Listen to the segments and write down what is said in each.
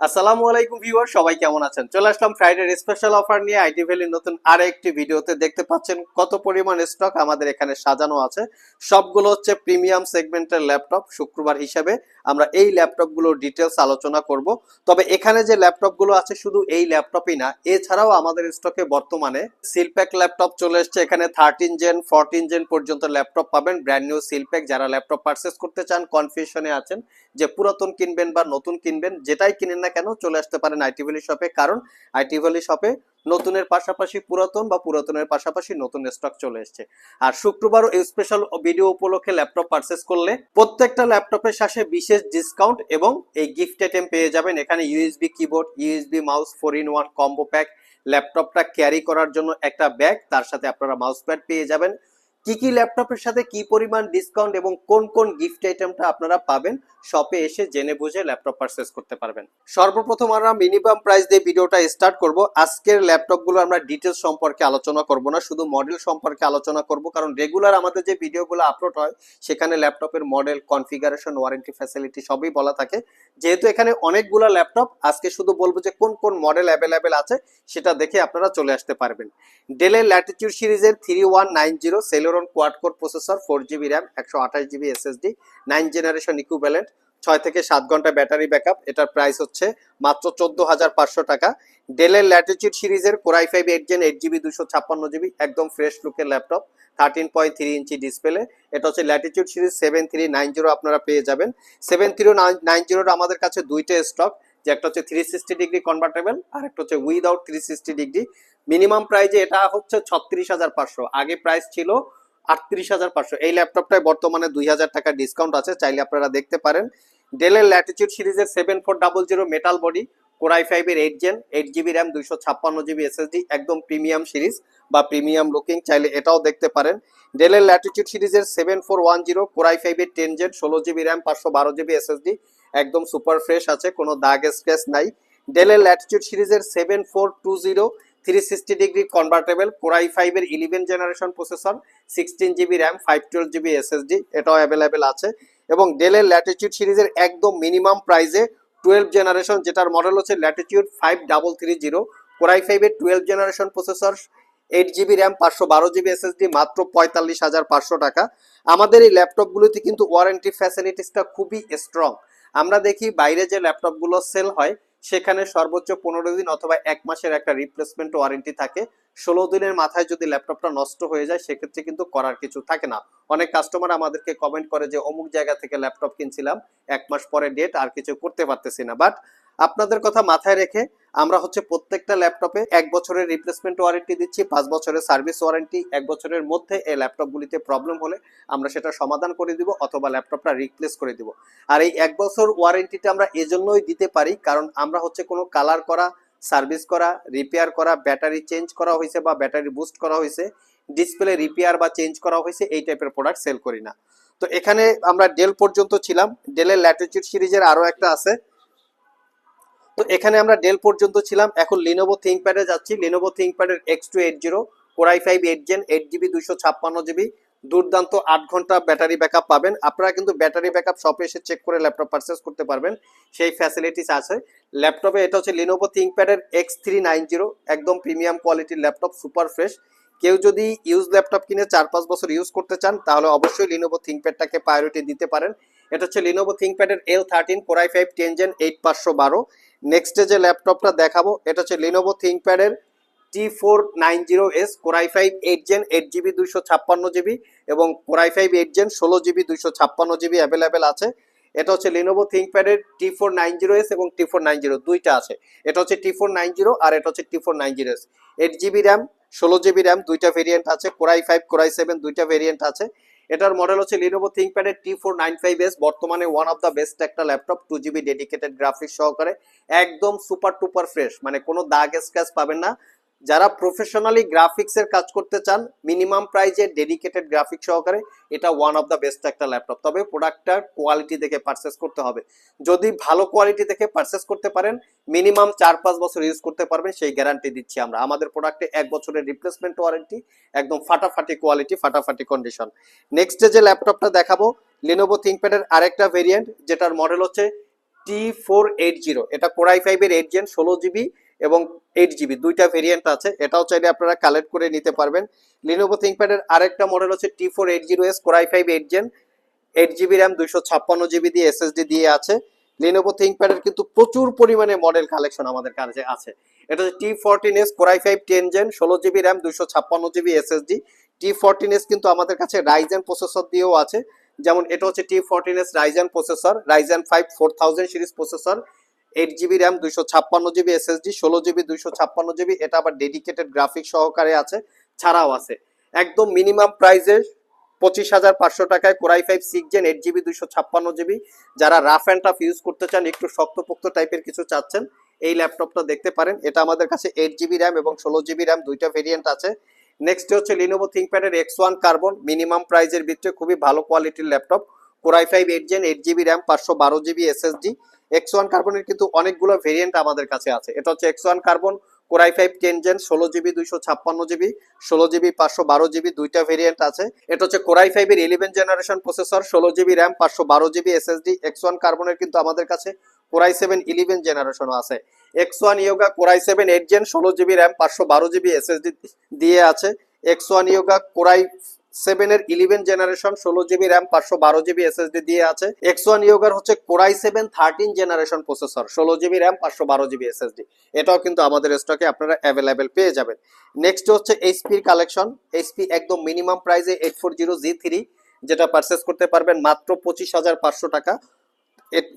আসসালামু আলাইকুম ভিউয়ার সবাই কেমন আছেন? চলে আসলাম ফ্রাইডের স্পেশাল অফার নিয়ে আইটি ভ্যালির নতুন আরেকটি ভিডিওতে। দেখতে পাচ্ছেন কত পরিমাণ স্টক আমাদের এখানে সাজানো আছে। সবগুলো হচ্ছে প্রিমিয়াম সেগমেন্টের ল্যাপটপ শুক্রবার হিসাবে। আমরা এই ল্যাপটপগুলোর ডিটেলস আলোচনা করব। তবে এখানে যে ল্যাপটপগুলো আছে শুধু এই ল্যাপটপই না, এছাড়াও আমাদের স্টকে বর্তমানে সিলপ্যাক ল্যাপটপ চলে এসছে। এখানে থার্টিন জেন ফোরটিন জেন পর্যন্ত ল্যাপটপ পাবেন। ব্র্যান্ড নিউ সিলপ্যাক যারা ল্যাপটপ পারচেস করতে চান কনফিউশনে আছেন যে পুরাতন কিনবেন বা নতুন কিনবেন, যেটাই কিনেন না কেন, চলে আসতে পারেন আইটি ভ্যালি শপে কারণ আইটি ভ্যালি শপে নতুনের পাশাপাশি পুরাতন বা পুরাতনের পাশাপাশি নতুন স্টক চলে এসছে। আর শুক্রবারও এই স্পেশাল ভিডিও উপলক্ষে ল্যাপটপ পারচেস করলে প্রত্যেকটা ল্যাপটপের সাথে বিশেষ ডিসকাউন্ট এবং এই গিফট আইটেম পেয়ে যাবেন। এখানে USB keyboard USB mouse four in one combo pack ল্যাপটপটা ক্যারি করার জন্য একটা ব্যাগ তার সাথে আপনারা মাউস প্যাড পেয়ে যাবেন। কি কি ল্যাপটপের সাথে কি পরিমাণ ডিসকাউন্ট এবং কোন কোন গিফট আইটেমটা আপনারা পাবেন শপে এসে জেনে বুঝে ল্যাপটপ পারচেস করতে পারবেন। সর্বপ্রথম আমরা মিনিমাম প্রাইস দিয়ে ভিডিওটা স্টার্ট করব। আজকের ল্যাপটপগুলো আমরা ডিটেলস সম্পর্কে আলোচনা করব না, শুধু মডেল সম্পর্কে আলোচনা করব। কারণ রেগুলার আমাদের যে ভিডিওগুলো আপলোড হয়, সেখানে ল্যাপটপের মডেল কনফিগারেশন ওয়ারেন্টি ফ্যাসিলিটি সবই বলা থাকে। যেহেতু এখানে অনেকগুলো ল্যাপটপ, আজকে শুধু বলব যে কোন কোন মডেল অ্যাভেলেবেল আছে, সেটা দেখে আপনারা চলে আসতে পারবেন। ডেলের ল্যাটিটিউড সিরিজের three one nine zero celeron quad core processor four GB RAM একশো আঠাশ GB SSD nine generation equivalent ছয় থেকে সাত ঘণ্টা ব্যাটারি ব্যাকআপ এটার প্রাইস হচ্ছে মাত্র চোদ্দ হাজার পাঁচশো টাকা। ডেলের ল্যাটিটিউড সিরিজের core i five eight gen eight GB দুশো ছাপ্পান্ন জিবি একদম ফ্রেশ লুকের laptop thirteen point three inch display এটা হচ্ছে latitude series seven three nine zero আপনারা পেয়ে যাবেন। সেভেন থ্রি নাইন জিরোর আমাদের কাছে দুইটা স্টক যে একটা হচ্ছে থ্রি সিক্সটি ডিগ্রি কনভার্টেবল আর একটা হচ্ছে without three sixty degree minimum প্রাইজে এটা হচ্ছে ছত্রিশ হাজার পাঁচশো। আগে প্রাইস ছিল আটত্রিশ হাজার পাঁচশো। এই ল্যাপটপটায় বর্তমানে দুই হাজার টাকা ডিসকাউন্ট আছে, চাইলে আপনারা দেখতে পারেন। ডেলের ল্যাটিচিউড সিরিজের seven four double zero metal body core i ফাইভের eight gen eight GB RAM দুইশো ছাপ্পান্ন জিবি এসএসডি একদম প্রিমিয়াম সিরিজ বা প্রিমিয়াম লুকিং চাইলে এটাও দেখতে পারেন। ডেলের ল্যাটিচিউড সিরিজের seven four one zero core i ফাইভের টেন জেন ষোলো জিবি র্যাম পাঁচশো বারো জিবি এসএসডি একদম সুপার ফ্রেশ আছে, কোনো দাগ স্ক্র্যাচ নাই। ডেলের ল্যাটিচিউড সিরিজের seven four two zero three sixty degree convertible core i ফাইভের eleven generation processor sixteen GB RAM five twelve GB SSD এটাও অ্যাভেলেবেল আছে। এবং ডেলের ল্যাটিচিউড সিরিজের একদম মিনিমাম প্রাইসে টুয়েলভ জেনারেশন যেটার মডেল হচ্ছে latitude five double three zero core i ফাইভের twelve generation processor eight GB RAM পাঁচশো বারো জিবি এসএসডি মাত্র পঁয়তাল্লিশ হাজার পাঁচশো টাকা। আমাদের এই ল্যাপটপগুলোতে কিন্তু ওয়ারেন্টি ফ্যাসিলিটিসটা খুবই স্ট্রং আমরা দেখি বাইরে যে ল্যাপটপগুলো সেল হয় সেখানে সর্বোচ্চ পনেরো দিন অথবা এক মাসের একটা রিপ্লেসমেন্ট ওয়ারেন্টি থাকে। ষোলো দিনের মাথায় যদি ল্যাপটপটা নষ্ট হয়ে যায়, সেক্ষেত্রে কিন্তু করার কিছু থাকে না। অনেক কাস্টমার আমাদেরকে কমেন্ট করে যে, অমুক জায়গা থেকে ল্যাপটপ কিনছিলাম, এক মাস পরে ডেট আর কিছু করতে পারতেছি না। বাট আপনাদের কথা মাথায় রেখে আমরা হচ্ছে প্রত্যেকটা ল্যাপটপে এক বছরের রিপ্লেসমেন্ট ওয়ারেন্টি দিচ্ছি, পাঁচ বছরের সার্ভিস ওয়ারেন্টি এক বছরের মধ্যে এই ল্যাপটপগুলিতে প্রবলেম হলে আমরা সেটা সমাধান করে দিব অথবা ল্যাপটপটা রিপ্লেস করে দিব। আর এই এক বছর ওয়ারেন্টিটা আমরা এজন্যই দিতে পারি, কারণ আমরা হচ্ছে কোনো কালার করা সার্ভিস করা রিপেয়ার করা ব্যাটারি চেঞ্জ করা হয়েছে বা ব্যাটারি বুস্ট করা হয়েছে ডিসপ্লে রিপেয়ার বা চেঞ্জ করা হয়েছে, এই টাইপের প্রোডাক্ট সেল করি না। তো এখানে আমরা ডেল পর্যন্ত ছিলাম ডেলের ল্যাটিচিউড সিরিজের আরও একটা আছে। তো এখানে আমরা ডেল পর্যন্ত ছিলাম। এখন লিনোভো থিঙ্কপ্যাডে যাচ্ছি। Lenovo থিঙ্কপ্যাডের X two eight zero core i five eight gen eight GB দুইশো ছাপ্পান্ন জিবি দুর্দান্ত আট ঘণ্টা ব্যাটারি ব্যাকআপ পাবেন। আপনারা কিন্তু ব্যাটারি ব্যাকআপ শপে এসে চেক করে ল্যাপটপ পারচেস করতে পারবেন। সেই ফ্যাসিলিটিস আছে। ল্যাপটপে এটা হচ্ছে লিনোভো থিঙ্কপ্যাডের এক্স থ্রি নাইন জিরো একদম প্রিমিয়াম কোয়ালিটির ল্যাপটপ সুপার ফ্রেশ কেউ যদি ইউজ ল্যাপটপ কিনে চার পাঁচ বছর ইউজ করতে চান, তাহলে অবশ্যই লিনোভো থিঙ্কপ্যাডটাকে প্রায়োরিটি দিতে পারেন। এটা হচ্ছে Lenovo থিঙ্কপ্যাডের L thirteen core i five ten gen eight পাঁচশো বারো নেক্সটে যে ল্যাপটপটা দেখাবো, এটা হচ্ছে Lenovo থিঙ্কপ্যাডের T four nine zero S core i five eight gen eight GB দুইশো ছাপ্পান্ন জিবি এবং core i five eight gen ষোলো জিবি দুইশো ছাপ্পান্ন জিবি অ্যাভেলেবেল আছে। এটা হচ্ছে Lenovo থিঙ্কপ্যাডের T four nine zero S এবং টি ফোর নাইন জিরো দুইটা আছে। এটা হচ্ছে টি ফোর নাইন জিরো আর এটা হচ্ছে T four nine zero S eight GB RAM ষোলো জিবি র্যাম দুইটা ভেরিয়েন্ট আছে। Core i five core i seven দুইটা ভেরিয়েন্ট আছে। এটার মডেল হচ্ছে Lenovo থিঙ্কপ্যাডের T four nine five S বর্তমানে ওয়ান অফ দ্য বেস্ট একটা laptop two GB dedicated graphics সহকারে, একদম সুপার টুপার ফ্রেশ মানে কোনো দাগ স্ক্র্যাচ পাবেন না। যারা প্রফেশনালি গ্রাফিক্সের কাজ করতে চান মিনিমাম প্রাইজে ডেডিকেটেড গ্রাফিক্স সহকারে, এটা ওয়ান অফ দ্য বেস্ট একটা ল্যাপটপ তবে প্রোডাক্টটার কোয়ালিটি দেখে পারচেস করতে হবে। যদি ভালো কোয়ালিটি দেখে পারচেস করতে পারেন মিনিমাম চার পাঁচ বছর ইউজ করতে পারবেন, সেই গ্যারান্টি দিচ্ছি আমরা। আমাদের প্রোডাক্টে এক বছরের রিপ্লেসমেন্ট ওয়ারেন্টি একদম ফাটাফাটি কোয়ালিটি ফাটাফাটি কন্ডিশন নেক্সট যে ল্যাপটপটা দেখাবো লিনোভো থিঙ্কপ্যাডের আরেকটা ভেরিয়েন্ট যেটার মডেল হচ্ছে টি ফোর এইট জিরো এটা কোরাই ফাইভের এইট জেন ষোলো জিবি এবং এইট জিবি দুইটা ভেরিয়েন্ট আছে। এটাও চাইলে আপনারা কালেক্ট করে নিতে পারবেন। লিনোভো থিঙ্কপ্যাডের আরেকটা মডেল হচ্ছে T four eight zero S core i five eight gen eight GB RAM দুইশো ছাপ্পান্ন জিবি দিয়ে এসএসডি দিয়ে আছে। লিনোভো থিঙ্কপ্যাডের কিন্তু প্রচুর পরিমাণে মডেল কালেকশন আমাদের কাছে আছে। এটা হচ্ছে T fourteen S core i five ten gen ষোলো জিবি র্যাম দুইশো ছাপ্পান্ন GB SSD T fourteen S কিন্তু আমাদের কাছে রাইজেন প্রসেসর দিয়েও আছে। যেমন এটা হচ্ছে T fourteen S Ryzen processor Ryzen five four thousand series processor eight GB RAM দুইশো ছাপ্পান্ন জিবি এসএসডি ষোলো জিবি দুইশো ছাপ্পান্ন জিবি এটা আবার ডেডিকেটেড গ্রাফিক সহকারে আছে, ছাড়াও আছে। একদম মিনিমাম প্রাইসে পঁচিশ হাজার পাঁচশো টাকায় Core i five six gen eight GB দুইশো ছাপ্পান্ন জিবি যারা রাফ অ্যান্ড টাফ ইউজ করতে চান, একটু শক্তপোক্ত টাইপের কিছু চাচ্ছেন, এই ল্যাপটপটা দেখতে পারেন। এটা আমাদের কাছে এইট জিবি র্যাম এবং ষোলো জিবি র্যাম দুইটা ভেরিয়েন্ট আছে। নেক্সট হচ্ছে লিনোভো থিঙ্কপ্যাডের এক্স ওয়ান কার্বন মিনিমাম প্রাইজের ভিতরে খুবই ভালো কোয়ালিটির laptop Core i five eight gen eight GB RAM পাঁচশো বারো জিবি এসএসডি এক্স ওয়ান কার্বনের কিন্তু অনেকগুলো ভেরিয়েন্ট আমাদের কাছে আছে। এটা হচ্ছে X one carbon Core i five ten gen ষোলো জিবি দুইশো ছাপ্পান্ন জিবি ষোলো জিবি পাঁচশো বারো জিবি দুইটা ভেরিয়েন্ট আছে। এটা হচ্ছে কোরাই ফাইভের ইলেভেন জেনারেশন প্রসেসর ষোলো জিবি র্যাম পাঁচশো বারো জিবি এসএসডি এক্স ওয়ান কার্বনের কিন্তু আমাদের কাছে কোরাই সেভেন ইলেভেন জেনারেশনও আছে। X one Yoga Core i seven eight gen ষোলো জিবি র্যাম পাঁচশো বারো জিবি এসএসডি দিয়ে আছে। X one Yoga Core i seven এর ইলেভেন জেনারেশন ষোলো জিবি র্যাম পাঁচশো বারো জিবি এসএসডি দিয়ে আছে। এক্স ওয়ান ইয়োগার হচ্ছে Core i seven thirteen generation processor ষোলো জিবি র্যাম পাঁচশো বারো জিবি এসএসডি এটাও কিন্তু আমাদের স্টকে আপনারা অ্যাভেলেবেল পেয়ে যাবেন। নেক্সট হচ্ছে এইচপির কালেকশন এইচপি একদম মিনিমাম প্রাইসে eight four zero G three যেটা পারচেস করতে পারবেন মাত্র পঁচিশ হাজার পাঁচশো টাকা।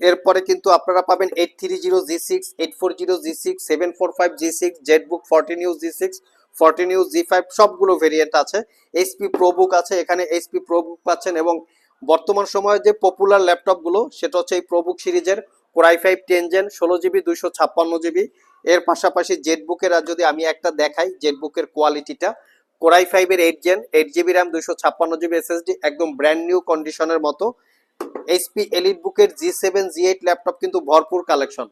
এরপরে কিন্তু আপনারা পাবেন eight three zero G six eight four zero G six seven four five G six Z book fourteen U G six fourteen U G five সবগুলো ভেরিয়েন্ট আছে। এইচপি প্রোবুক আছে, এখানে এইচপি প্রোবুক পাচ্ছেন এবং বর্তমান সময়ে যে পপুলার ল্যাপটপগুলো সেটা হচ্ছে এই প্রোবুক সিরিজের Core i five ten gen ষোলো জিবি দুইশো ছাপ্পান্ন জিবি এর পাশাপাশি জেড বুকের আর যদি আমি একটা দেখাই জেড বুকের কোয়ালিটিটা কোরাই ফাইভের eight gen eight GB RAM দুইশো ছাপ্পান্ন জিবি এসএসডি একদম ব্র্যান্ড নিউ কন্ডিশনের মতো। এইচপি এলিট বুকের G seven G eight laptop কিন্তু ভরপুর collection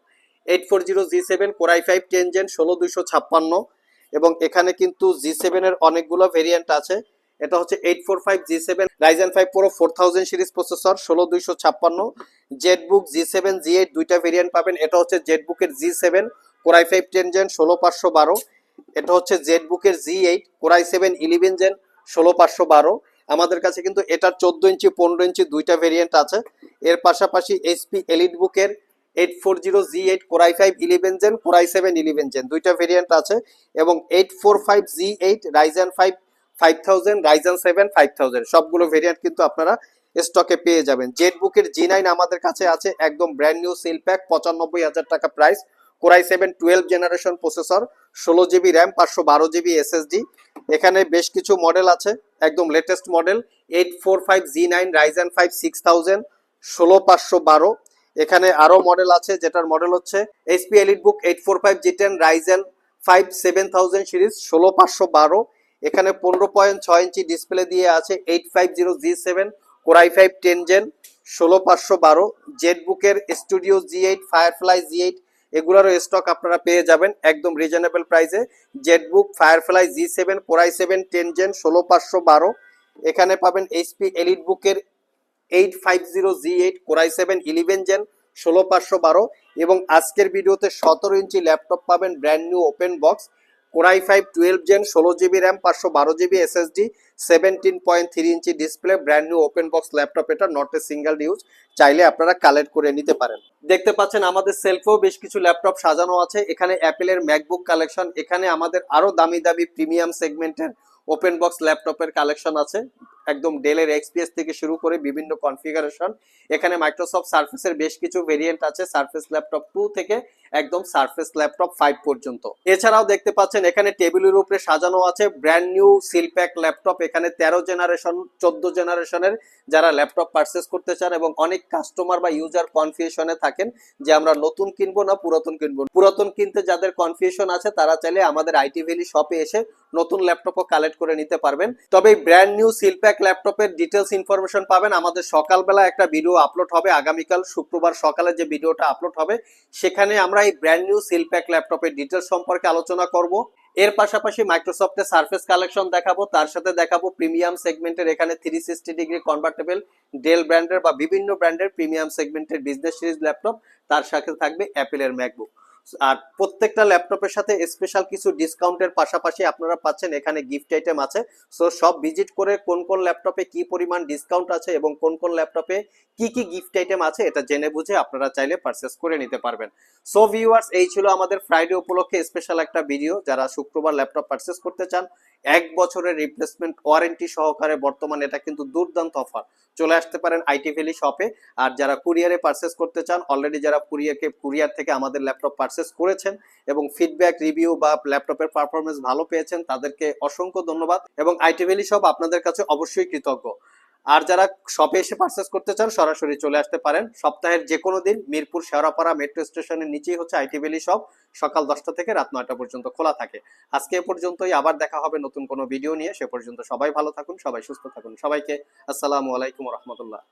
eight four zero G seven Core i five ten gen ষোলো দুইশো ছাপ্পান্ন। এবং এখানে কিন্তু জি সেভেনের অনেকগুলো ভেরিয়েন্ট আছে। এটা হচ্ছে eight four five G seven Ryzen five pro four thousand series processor ষোলো দুইশো ছাপ্পান্ন Z book G seven G eight দুইটা ভেরিয়েন্ট পাবেন। এটা হচ্ছে জেড বুকের G seven Core i five ten gen ষোলো পাঁচশো বারো। এটা হচ্ছে জেড বুকের G eight Core i seven eleven gen ষোলো পাঁচশো বারো। আমাদের কাছে কিন্তু এটার চোদ্দ ইঞ্চি, পনেরো ইঞ্চি দুইটা ভেরিয়েন্ট আছে। এর পাশাপাশি এইচপি এলিট বুকের eight four zero G eight Core i five eleven gen Core i seven eleven gen দুইটা ভেরিয়েন্ট আছে, এবং eight four five G eight Ryzen five five thousand Ryzen seven five thousand সবগুলো variant কিন্তু আপনারা স্টকে পেয়ে যাবেন। জেড বুকের জি নাইন আমাদের কাছে আছে, একদম ব্র্যান্ড নিউ সিল প্যাক পঁচানব্বই হাজার টাকা price Core i seven twelve generation processor ষোলো জিবি র্যাম পাঁচশো বারো জিবি এসএসডি এখানে বেশ কিছু মডেল আছে, একদম latest model eight four five G nine Ryzen five six thousand ষোলো পাঁচশো বারো এখানে আরও মডেল আছে, যেটার মডেল হচ্ছে HP Elite book eight four five G ten Ryzen five seven thousand series ষোলো পাঁচশো বারো। এখানে পনেরো পয়েন্ট ছয় ইঞ্চি ডিসপ্লে দিয়ে আছে eight five zero G seven Core i five ten gen ষোলো পাঁচশো বারো। জেড বুকের studio G eight Firefly G eight এগুলোরও stock আপনারা পেয়ে যাবেন একদম রিজনেবল প্রাইসে Z book Firefly G seven Core i seven ten gen ষোলো পাঁচশো বারো। এখানে পাবেন এইচপি এলিট বুকের eight five zero G eight Core i seven eleven gen ষোলো পাঁচশো বারো। এবং আজকের ভিডিওতে সতেরো ইঞ্চি ল্যাপটপ পাবেন brand new open box Core i five twelve gen ষোলো জিবি র্যাম পাঁচশো বারো GB SSD seventeen point three inch display brand new open box laptop এটা নট এ সিঙ্গেল ইউজ চাইলে আপনারা কালেক্ট করে নিতে পারেন। দেখতে পাচ্ছেন আমাদের সেলফেও বেশ কিছু ল্যাপটপ সাজানো আছে। এখানে অ্যাপেলের ম্যাকবুক কালেকশন এখানে আমাদের আরও দামি দামি প্রিমিয়াম সেগমেন্টের ওপেন বক্স ল্যাপটপের কালেকশন আছে। একদম ডেলের এক্সপিএস থেকে শুরু করে বিভিন্ন কনফিগারেশন এখানে মাইক্রোসফট সার্ফেসের বেশ কিছু ভেরিয়েন্ট আছে। সার্ফেস ল্যাপটপ টু থেকে একদম সার্ফেস ল্যাপটপ ফাইভ পর্যন্ত। এছাড়াও দেখতে পাচ্ছেন, এখানে টেবিলের উপরে সাজানো আছে ব্র্যান্ড নিউ সিলপ্যাক ল্যাপটপ এখানে তেরো জেনারেশন চোদ্দ জেনারেশনের যারা ল্যাপটপ পারচেস করতে চান এবং অনেক কাস্টমার বা ইউজার কনফিউশনে থাকেন যে আমরা নতুন কিনবো না পুরাতন কিনবো। পুরাতন কিনতে যাদের কনফিউশন আছে, তারা চাইলে আমাদের আইটি ভ্যালি শপে এসে নতুন ল্যাপটপও কালেক্ট করে নিতে পারবেন। তবে এই ব্র্যান্ড নিউ সিলপ্যাক ল্যাপটপের ডিটেলস ইনফরমেশন পাবেন। আমাদের সকালবেলা একটা ভিডিও আপলোড হবে। আগামীকাল শুক্রবার সকালে যে ভিডিওটা আপলোড হবে, সেখানে আমরা এই ব্র্যান্ড নিউ সিলপ্যাক ল্যাপটপের ডিটেলস সম্পর্কে আলোচনা করব। এর পাশাপাশি মাইক্রোসফটের সার্ফেস কালেকশন দেখাবো, তার সাথে দেখাবো প্রিমিয়াম সেগমেন্টের এখানে three sixty degree convertible Dell ব্র্যান্ডের বা বিভিন্ন ব্র্যান্ডের প্রিমিয়াম সেগমেন্টের বিজনেস সিরিজ ল্যাপটপ তার সাথে থাকবে অ্যাপেলের ম্যাকবুক আর প্রত্যেকটা ল্যাপটপের সাথে স্পেশাল কিছু ডিসকাউন্টের পাশাপাশি আপনারা পাচ্ছেন এখানে গিফট আইটেম আছে। সো সব ভিজিট করে কোন কোন ল্যাপটপে কি পরিমাণ ডিসকাউন্ট আছে এবং কোন কোন ল্যাপটপে কি কি গিফট আইটেম আছে এটা জেনে বুঝে আপনারা চাইলে পারচেস করে নিতে পারবেন। সো ভিউয়ার্স এই ছিল আমাদের ফ্রাইডে উপলক্ষে স্পেশাল একটা ভিডিও যারা শুক্রবার ল্যাপটপ পারচেস করতে চান, এক বছরের রিপ্লেসমেন্ট ওয়ারেন্টি সহকারে বর্তমানে এটা কিন্তু দুর্দান্ত অফার চলে আসতে পারেন আইটি ভ্যালি শপে আর যারা কুরিয়ারে পারচেস করতে চান অলরেডি যারা কুরিয়ারকে কুরিয়ার থেকে আমাদের ল্যাপটপ পারচেস করেছেন এবং ফিডব্যাক রিভিউ বা ল্যাপটপের পারফরমেন্স ভালো পেয়েছেন, তাদেরকে অসংখ্য ধন্যবাদ এবং আইটি ভ্যালি শপ আপনাদের কাছে অবশ্যই কৃতজ্ঞ। আর যারা শপে এসে পারচেস করতে চান, সরাসরি চলে আসতে পারেন। সপ্তাহের যে কোনো দিন মিরপুর শেওড়াপাড়া মেট্রো স্টেশনের নিচেই হচ্ছে আইটি ভ্যালি শপ সকাল দশটা থেকে রাত নয়টা পর্যন্ত খোলা থাকে। আজকে এ পর্যন্তই। আবার দেখা হবে নতুন কোনো ভিডিও নিয়ে। সে পর্যন্ত সবাই ভালো থাকুন, সবাই সুস্থ থাকুন। সবাইকে আসসালামু আলাইকুম রহমতুল্লাহ।